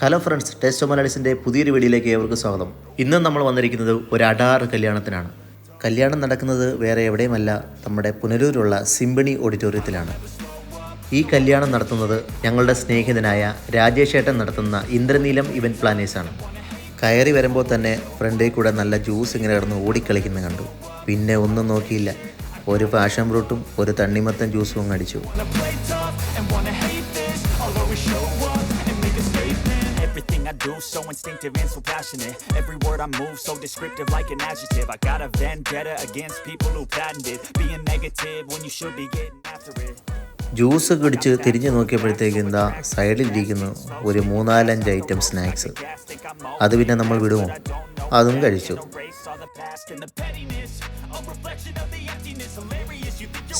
Hello friends taste of മലയാളീസിന്റെ പുതിയൊരു വീഡിയോയിലേക്ക് ഏവർക്കും സ്വാഗതം. ഇന്ന് നമ്മൾ വന്നിരിക്കുന്നത് ഒരു അടാറ് കല്യാണത്തിനാണ്. കല്യാണം നടക്കുന്നത് വേറെ എവിടെയുമല്ല നമ്മുടെ പുനലൂരുള്ള സിംബണി ഓഡിറ്റോറിയത്തിലാണ് ഈ കല്യാണം നടത്തുന്നത് ഞങ്ങളുടെ സ്നേഹിതനായ രാജേഷ് ഏട്ടൻ നടത്തുന്ന ഇന്ദ്രനീലം ഇവന്റ് പ്ലാനേഴ്സാണ് കയറി വരുമ്പോൾ തന്നെ ഫ്രണ്ടിൽ കൂടെ നല്ല ജ്യൂസ് ഇങ്ങനെ കിടന്ന് ഓടിക്കളിക്കുന്ന കണ്ടു. പിന്നെ ഒന്നും നോക്കിയില്ല. ഒരു പാഷൻ ഫ്രൂട്ടും ഒരു തണ്ണിമത്തൻ ജ്യൂസും അടിച്ചു. Everything I do so instinctive and so passionate. Every word I move so descriptive like an adjective. I got a vendetta against people who patented being negative when you should be getting after it. Juice കുടിച്ച് തിരിഞ്ഞു നോക്കിയപ്പോഴത്തേക്ക് എന്താ സൈഡിലിരിക്കുന്നു ഒരു മൂന്നാലഞ്ച് item snacks അത് പിന്നെ നമ്മൾ വിടുമോ അതും കഴിച്ചു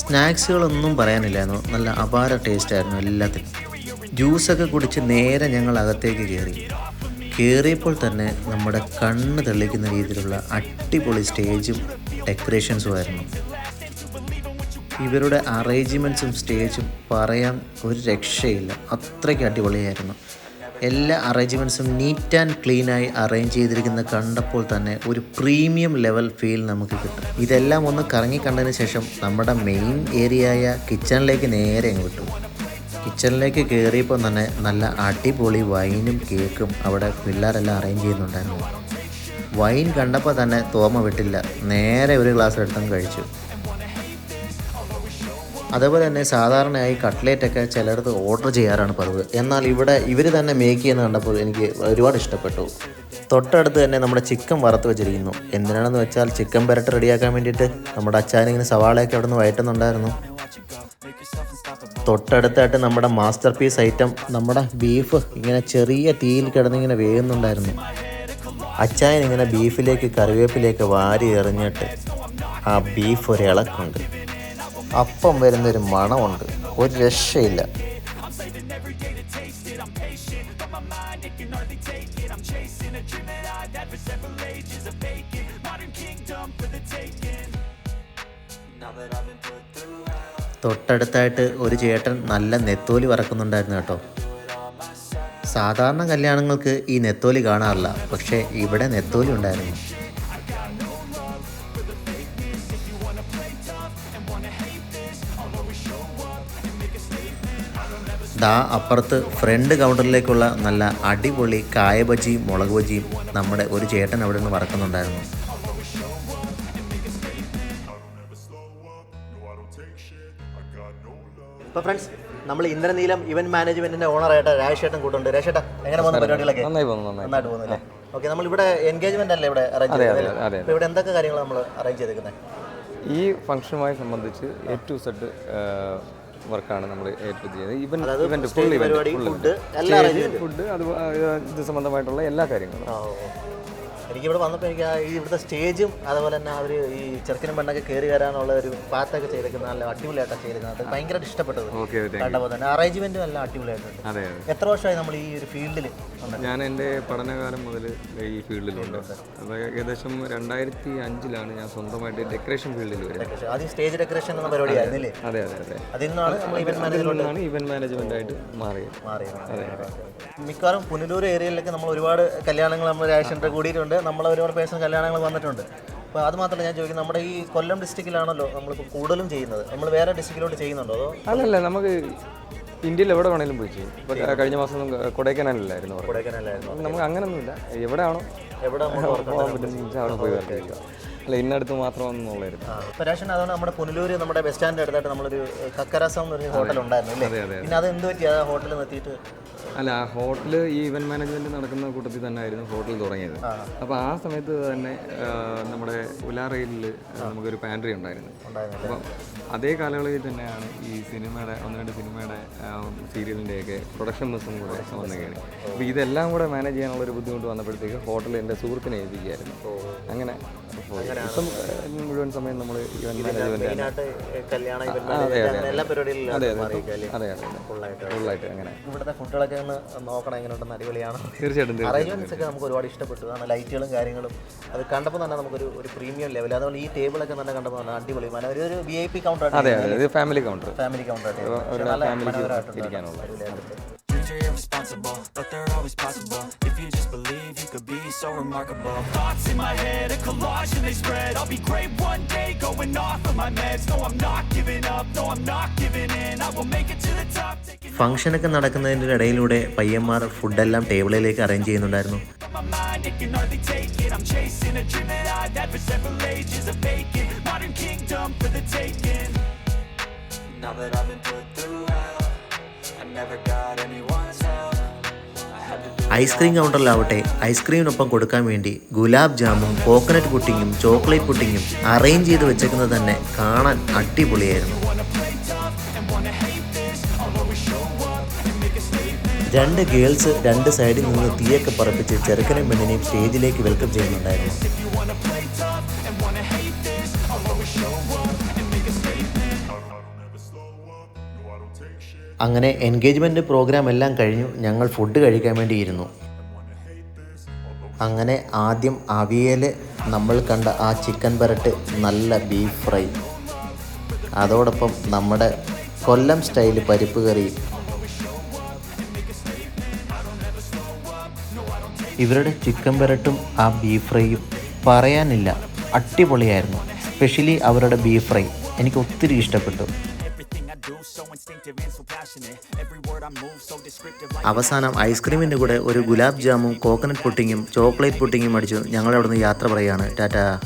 സ്നാക്സുകളൊന്നും പറയാനില്ലായിരുന്നു നല്ല അപാര ടേസ്റ്റ് ആയിരുന്നു എല്ലാത്തിനും ജ്യൂസൊക്കെ കുടിച്ച് നേരെ ഞങ്ങൾ അകത്തേക്ക് കയറി. കയറിയപ്പോൾ തന്നെ നമ്മുടെ കണ്ണ് തെളിക്കുന്ന രീതിയിലുള്ള അടിപൊളി സ്റ്റേജും ഡെക്കറേഷൻസും ആയിരുന്നു. ഇവരുടെ അറേഞ്ച്മെന്റ്സും സ്റ്റേജും പറയാൻ ഒരു രക്ഷയില്ല. അത്രയ്ക്ക് അടിപൊളിയായിരുന്നു. എല്ലാ അറേഞ്ച്മെന്റ്സും നീറ്റ് ആൻഡ് ക്ലീനായി അറേഞ്ച് ചെയ്തിരിക്കുന്ന കണ്ടപ്പോൾ തന്നെ ഒരു പ്രീമിയം ലെവൽ ഫീൽ നമുക്ക് കിട്ടും. ഇതെല്ലാം ഒന്ന് കറങ്ങി കണ്ടതിന് ശേഷം നമ്മുടെ മെയിൻ ഏരിയയായ കിച്ചണിലേക്ക് നേരെ അങ്ങ് കിച്ചണിലേക്ക് കയറിയപ്പോൾ തന്നെ നല്ല അടിപൊളി വൈനും കേക്കും അവിടെ പിള്ളേരെല്ലാം അറേഞ്ച് ചെയ്യുന്നുണ്ടായിരുന്നു. വൈൻ കണ്ടപ്പോൾ തന്നെ തോമ വിട്ടില്ല. നേരെ ഒരു ഗ്ലാസ് എടുത്തും കഴിച്ചു. അതേപോലെ തന്നെ സാധാരണയായി കട്ട്ലേറ്റൊക്കെ ചിലയിടത്ത് ഓർഡർ ചെയ്യാറാണ് പതിവ്. എന്നാൽ ഇവിടെ ഇവർ തന്നെ മേക്ക് ചെയ്യുന്ന കണ്ടപ്പോൾ എനിക്ക് ഒരുപാട് ഇഷ്ടപ്പെട്ടു. തൊട്ടടുത്ത് തന്നെ നമ്മുടെ ചിക്കൻ വറുത്ത് വെച്ചിരിക്കുന്നു. എന്തിനാണെന്ന് വെച്ചാൽ ചിക്കൻ പെരട്ട് റെഡിയാക്കാൻ വേണ്ടിയിട്ട് നമ്മുടെ അച്ചാനിങ്ങനെ സവാളയൊക്കെ അവിടെ നിന്ന് വയറ്റുന്നുണ്ടായിരുന്നു തൊട്ടടുത്തായിട്ട് നമ്മുടെ മാസ്റ്റർ പീസ് ഐറ്റം നമ്മുടെ ബീഫ് ഇങ്ങനെ ചെറിയ തീയിൽ കിടന്നിങ്ങനെ വേകുന്നുണ്ടായിരുന്നു അച്ചായൻ ഇങ്ങനെ ബീഫിലേക്ക് കറിവേപ്പിലേക്ക് വാരി എറിഞ്ഞിട്ട് ആ ബീഫ് ഒരു ഇളക്കുണ്ട്. അപ്പം വരുന്നൊരു മണമുണ്ട്. ഒരു രക്ഷയില്ല. തൊട്ടടുത്തായിട്ട് ഒരു ചേട്ടൻ നല്ല നെത്തോലി വറക്കുന്നുണ്ടായിരുന്നു കേട്ടോ. സാധാരണ കല്യാണങ്ങൾക്ക് ഈ നെത്തോലി കാണാറില്ല പക്ഷേ ഇവിടെ നെത്തോലി ഉണ്ടായിരുന്നു. ദാ അപ്പുറത്ത് ഫ്രണ്ട് കൗണ്ടറിലേക്കുള്ള നല്ല അടിപൊളി കായ ബജിയും മുളക് ബജിയും നമ്മുടെ ഒരു ചേട്ടൻ അവിടെ നിന്ന് വറക്കുന്നുണ്ടായിരുന്നു. ഇപ്പോൾ ഫ്രണ്ട്സ് നമ്മൾ ഇന്ദ്രനീലം ഇവന്റ് മാനേജ്മെന്റിന്റെ ഓണറായിട്ട് രാജേഷേട്ടൻ കൂട്ടുണ്ട്. രാജേഷേട്ടാ എങ്ങനെ പോകുന്ന പരിപാടികളൊക്കെ? നന്നായി പോകുന്നു നന്നായി നന്നായിട്ട് പോകുന്നില്ലേ ഓക്കെ നമ്മൾ ഇവിടെ എൻഗേജ്മെന്റ് അല്ലേ ഇവിടെ അറേഞ്ച് അതെ, ചെയ്തത്? അതെ. ഇവിടെ എന്തൊക്കെ കാര്യങ്ങൾ നമ്മൾ അറേഞ്ച് ചെയ്തേക്കുന്നത് ഈ ഫംഗ്ഷനുമായി സംബന്ധിച്ച് എ ടു സെഡ് വർക്കാണ് നമ്മൾ ഏറ്റെടുത്ത് ഇവൻ ഇവന്റ് ഫുൾ ഇവന്റ് പരിപാടി, food, എല്ലാ ഫുഡ് അത് ഇത് സംബന്ധമായിട്ടുള്ള എല്ലാ കാര്യങ്ങളും. ഓ, ഓ. എനിക്ക് ഇവിടെ വന്നപ്പോൾ എനിക്ക് ആ ഈ ഇവിടുത്തെ സ്റ്റേജും അതുപോലെ തന്നെ അവർ ഈ ചെറുക്കനും പെണ്ണൊക്കെ കയറി വരാനുള്ള ഒരു പാത്തൊക്കെ ചെയ്തിരിക്കുന്ന നല്ല അടിപൊളിയായിട്ടാണ് ചെയ്തിരിക്കുന്നത്. അത് ഭയങ്കരമായിട്ട് ഇഷ്ടപ്പെട്ടത്. കണ്ടപ്പോൾ തന്നെ. അറേഞ്ച്മെന്റും എല്ലാം അടിപൊളിയായിട്ടുണ്ട്. എത്ര വർഷമായി നമ്മൾ ഈ ഒരു ഫീൽഡിൽ ഞാൻ എന്റെ പഠനകാലം മുതൽ ഈ ഫീൽഡിലുണ്ട്. അപ്പോൾ ഏകദേശം രണ്ടായിരത്തി അഞ്ചിലാണ് ഞാൻ സ്വന്തമായിട്ട് ഡെക്കറേഷൻ ഫീൽഡിൽ വരുന്നത്. ആദ്യം സ്റ്റേജ് ഡെക്കറേഷൻ എന്ന പരിപാടിയായിരുന്നില്ലേ അതെ അതെ അതെ അതിൽ ഇവന്റ് മാനേജ്മെന്റ് നിന്നാണ് ഇവന്റ് മാനേജ്മെന്റ് ആയിട്ട് മാറിയത്. മാറിയത്. മിക്കവാറും പുനലൂർ ഏരിയയിലൊക്കെ നമ്മൾ ഒരുപാട് കല്യാണങ്ങൾ നമ്മൾ രാജേഷന്റെ കൂടിയിട്ടുണ്ട്. നമ്മൾ ഒരുപാട് പേഴ്സണൽ കല്യാണങ്ങൾ വന്നിട്ടുണ്ട്. അപ്പോൾ അത് മാത്രമല്ല ഞാൻ ചോദിക്കുന്നത് നമ്മുടെ ഈ കൊല്ലം ഡിസ്ട്രിക്റ്റിലാണല്ലോ നമ്മളിപ്പോൾ കൂടുതലും ചെയ്യുന്നത്. നമ്മൾ വേറെ ഡിസ്ട്രിക്റ്റിലോട്ട് ചെയ്യുന്നുണ്ടോ അതോ അല്ലല്ല നമുക്ക് ഇന്ത്യയിൽ എവിടെ വേണേലും പോയി ചെയ്യും. കഴിഞ്ഞ മാസം കൊടൈക്കനാലിലായിരുന്നു നമുക്ക് അങ്ങനൊന്നുമില്ല. എവിടെയാണോ എവിടെ പോകാൻ പറ്റുന്ന അവിടെ പോയി വർക്ക് ചെയ്യുക. അല്ല ഇന്നടുത്ത് മാത്രമെന്നുള്ളായിരുന്നു ഇപ്പോൾ രാഷൻ അതുകൊണ്ട് നമ്മുടെ പുനലൂർ നമ്മുടെ ബസ് സ്റ്റാൻഡ് അടുത്തായിട്ട് നമ്മളൊരു കക്കരസം എന്ന് പറഞ്ഞ ഹോട്ടൽ ഉണ്ടായിരുന്നു അല്ലേ? അതെ, അതെ, പിന്നെ അത് എന്ത് പറ്റി? ആ ഹോട്ടലിൽ നിർത്തിയിട്ട് അല്ല ആ ഹോട്ടൽ ഈ ഇവന്റ് മാനേജ്മെന്റ് നടക്കുന്ന കൂട്ടത്തിൽ തന്നെ ആയിരുന്നു ഹോട്ടൽ തുടങ്ങിയത്. അപ്പോൾ ആ സമയത്ത് തന്നെ ആ, നമ്മുടെ റെയിലിൽ നമുക്കൊരു പാൻട്രി ഉണ്ടായിരുന്നു. അപ്പം അതേ കാലയളവിൽ തന്നെയാണ് ഈ സിനിമയുടെ ഒന്ന് രണ്ട് സിനിമയുടെ സീരിയലിന്റെയൊക്കെ പ്രൊഡക്ഷൻ ബസ്സും കൂടെ വന്നുകയാണ് അപ്പോൾ ഇതെല്ലാം കൂടെ മാനേജ് ചെയ്യാനുള്ള ഒരു ബുദ്ധിമുട്ട് വന്നപ്പോഴത്തേക്ക് ഹോട്ടലിൽ എന്റെ സുഹൃത്തിനെ ഏൽപ്പിക്കുകയായിരുന്നു. അങ്ങനെ. ഇപ്പം മുഴുവൻ സമയം നമ്മൾ കല്യാണം event അതെ, അതെ, അതെ. അതെ ഫുള്ളായിട്ട്. അങ്ങനെ. ഇവിടുത്തെ ഫുഡുകളൊക്കെ ഒന്ന് നോക്കണം എങ്ങനെയുണ്ടെന്ന് അടിപൊളിയാണ്. തീർച്ചയായിട്ടും അറേഞ്ച്മെന്റ്സ് ഒക്കെ നമുക്ക് ഒരുപാട് ഇഷ്ടപ്പെട്ടു. കാരണം ലൈറ്റുകളും കാര്യങ്ങളും. അത് കണ്ടപ്പോൾ തന്നെ നമുക്കൊരു ഒരു പ്രീമിയം ലെവൽ അതുപോലെ ഈ ടേബിളൊക്കെ നല്ല കണ്ടപ്പോൾ അടിപൊളി മന- ഒരു വി ഐ പി കൗണ്ടർ അതെ അതെ ഇത് ഫാമിലി കൗണ്ടർ ഫാമിലി കൗണ്ടർ ഇരിക്കാനുള്ള irresponsible, but they're always possible. If you just believe, you could be so remarkable. Thoughts in my head, a collage and they spread. I'll be great one day, going off of my meds. No, I'm not giving up, no, I'm not giving in. I will make it to the top, taking ഫംഗ്ഷനൊക്കെ നടക്കുന്നതിന്റെ ഇടയിലൂടെ പയ്യന്മാർ ഫുഡെല്ലാം ടേബിളിലേക്ക് arrange ചെയ്യുന്നുണ്ടായിരുന്നു my mind, it can hardly take it. I'm chasing a dream that I've had for several ages of vacant. Modern kingdom for the taking. Now that I've been put through hell, I never got anyone's help. Ice cream കൗണ്ടറിലാവട്ടെ ഐസ്ക്രീമിനൊപ്പം കൊടുക്കാൻ വേണ്ടി ഗുലാബ് ജാമും coconut പുട്ടിങ്ങും chocolate പുട്ടിങ്ങും arrange ചെയ്ത് വെച്ചേക്കുന്നത് തന്നെ കാണാൻ അടിപൊളിയായിരുന്നു രണ്ട് ഗേൾസ് രണ്ട് സൈഡിൽ നിന്ന് തീയൊക്കെ പറപ്പിച്ച് ചെറുക്കനും പെണ്ണിനെയും സ്റ്റേജിലേക്ക് വെൽക്കം ചെയ്യുന്നുണ്ടായിരുന്നു. അങ്ങനെ എൻഗേജ്മെന്റ് പ്രോഗ്രാം എല്ലാം കഴിഞ്ഞു. ഞങ്ങൾ ഫുഡ് കഴിക്കാൻ വേണ്ടിയിരുന്നു അങ്ങനെ ആദ്യം അവിയൽ നമ്മൾ കണ്ട ആ ചിക്കൻ പരട്ട് നല്ല ബീഫ് ഫ്രൈ. അതോടൊപ്പം നമ്മുടെ കൊല്ലം സ്റ്റൈൽ പരിപ്പ് കറി ഇവരുടെ ചിക്കൻ പെരട്ടും ആ ബീഫ് ഫ്രൈയും പറയാനില്ല. അടിപൊളിയായിരുന്നു. സ്പെഷ്യലി അവരുടെ ബീഫ് ഫ്രൈ എനിക്ക് ഒത്തിരി ഇഷ്ടപ്പെട്ടു. അവസാനം ഐസ്ക്രീമിന്റെ കൂടെ ഒരു ഗുലാബ് ജാമും കോക്കനട്ട് പുട്ടിങ്ങും ചോക്ലേറ്റ് പുട്ടിങ്ങും അടിച്ചു നിന്ന് യാത്ര പറയുകയാണ് ടാറ്റാ.